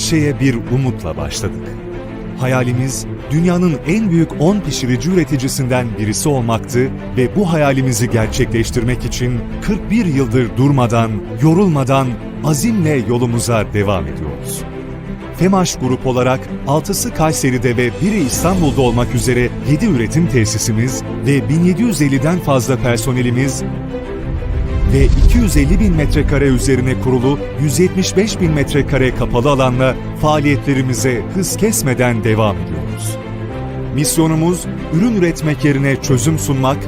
şeye bir umutla başladık. Hayalimiz dünyanın en büyük 10 pişirici üreticisinden birisi olmaktı ve bu hayalimizi gerçekleştirmek için 41 yıldır durmadan, yorulmadan azimle yolumuza devam ediyoruz. Femaş Grup olarak 6'sı Kayseri'de ve biri İstanbul'da olmak üzere 7 üretim tesisimiz ve 1750'den fazla personelimiz ve 250 bin metrekare üzerine kurulu 175 bin metrekare kapalı alanla faaliyetlerimize hız kesmeden devam ediyoruz. Misyonumuz ürün üretmek yerine çözüm sunmak,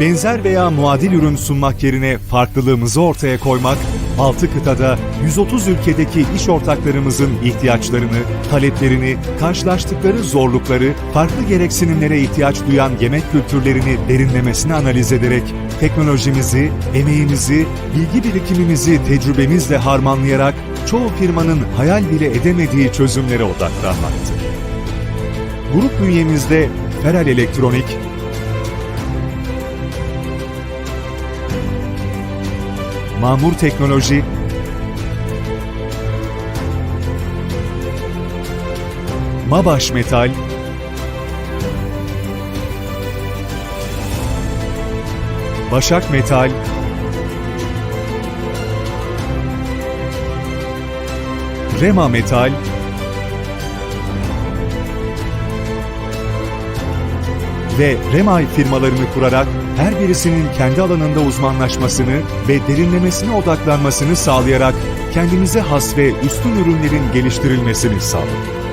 benzer veya muadil ürün sunmak yerine farklılığımızı ortaya koymak, 6 kıtada 130 ülkedeki iş ortaklarımızın ihtiyaçlarını, taleplerini, karşılaştıkları zorlukları, farklı gereksinimlere ihtiyaç duyan yemek kültürlerini derinlemesine analiz ederek teknolojimizi, emeğimizi, bilgi birikimimizi tecrübemizle harmanlayarak çoğu firmanın hayal bile edemediği çözümlere odaklanmaktır. Grup bünyemizde Feral Elektronik, Mamur Teknoloji, Mabaş Metal, Başak Metal, Rema Metal, ve Remay firmalarını kurarak her birisinin kendi alanında uzmanlaşmasını ve derinlemesine odaklanmasını sağlayarak kendimize has ve üstün ürünlerin geliştirilmesini sağladık.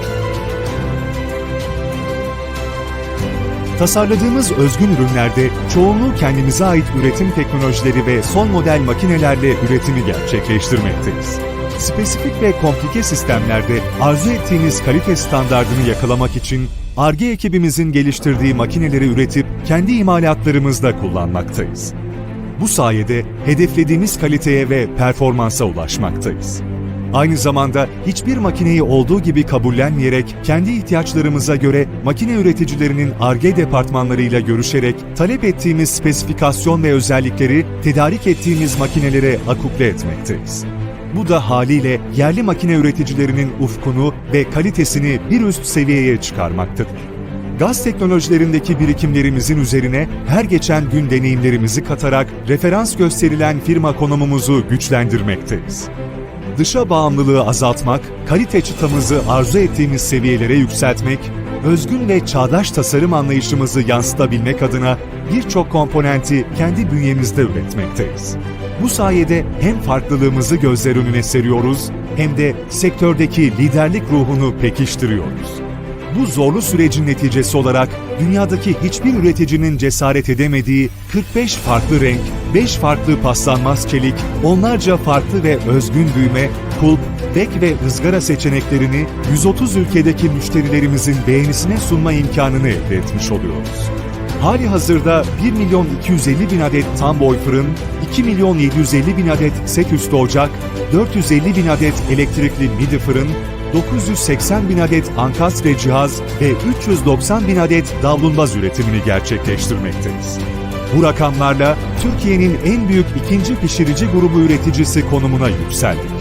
Tasarladığımız özgün ürünlerde çoğunluğu kendimize ait üretim teknolojileri ve son model makinelerle üretimi gerçekleştirmekteyiz. Spesifik ve komplike sistemlerde arzu ettiğiniz kalite standardını yakalamak için ARGE ekibimizin geliştirdiği makineleri üretip kendi imalatlarımızda kullanmaktayız. Bu sayede hedeflediğimiz kaliteye ve performansa ulaşmaktayız. Aynı zamanda hiçbir makineyi olduğu gibi kabullenmeyerek kendi ihtiyaçlarımıza göre makine üreticilerinin ARGE departmanlarıyla görüşerek talep ettiğimiz spesifikasyon ve özellikleri tedarik ettiğimiz makinelere akupre etmekteyiz. Bu da haliyle yerli makine üreticilerinin ufkunu ve kalitesini bir üst seviyeye çıkarmaktadır. Gaz teknolojilerindeki birikimlerimizin üzerine her geçen gün deneyimlerimizi katarak referans gösterilen firma konumumuzu güçlendirmekteyiz. Dışa bağımlılığı azaltmak, kalite çıtamızı arzu ettiğimiz seviyelere yükseltmek, özgün ve çağdaş tasarım anlayışımızı yansıtabilmek adına birçok komponenti kendi bünyemizde üretmekteyiz. Bu sayede hem farklılığımızı gözler önüne seriyoruz hem de sektördeki liderlik ruhunu pekiştiriyoruz. Bu zorlu sürecin neticesi olarak dünyadaki hiçbir üreticinin cesaret edemediği 45 farklı renk, 5 farklı paslanmaz çelik, onlarca farklı ve özgün düğme, kulp, bek ve ızgara seçeneklerini 130 ülkedeki müşterilerimizin beğenisine sunma imkanını elde etmiş oluyoruz. Hali hazırda 1 milyon 250 bin adet tam boy fırın, 2 milyon 750 bin adet set üstü ocak, 450 bin adet elektrikli midi fırın, 980 bin adet ankastre cihaz ve 390 bin adet davlumbaz üretimini gerçekleştirmekteyiz. Bu rakamlarla Türkiye'nin en büyük ikinci pişirici grubu üreticisi konumuna yükseldik.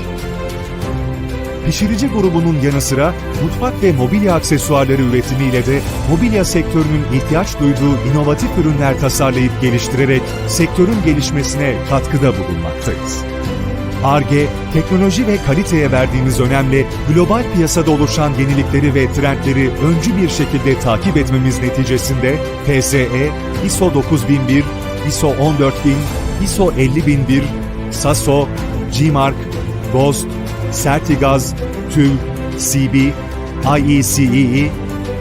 Pişirici grubunun yanı sıra mutfak ve mobilya aksesuarları üretimiyle de mobilya sektörünün ihtiyaç duyduğu inovatif ürünler tasarlayıp geliştirerek sektörün gelişmesine katkıda bulunmaktayız. ARGE, teknoloji ve kaliteye verdiğimiz önemle global piyasada oluşan yenilikleri ve trendleri öncü bir şekilde takip etmemiz neticesinde PSE, ISO 9001, ISO 14000, ISO 50001, SASO, GMARK, Sertigaz, TÜV, CB, IECEE,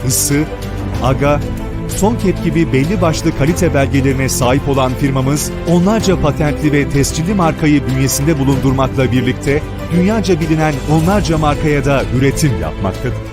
ISI, AGA, SONKEP gibi belli başlı kalite belgelerine sahip olan firmamız, onlarca patentli ve tescilli markayı bünyesinde bulundurmakla birlikte, dünyaca bilinen onlarca markaya da üretim yapmaktadır.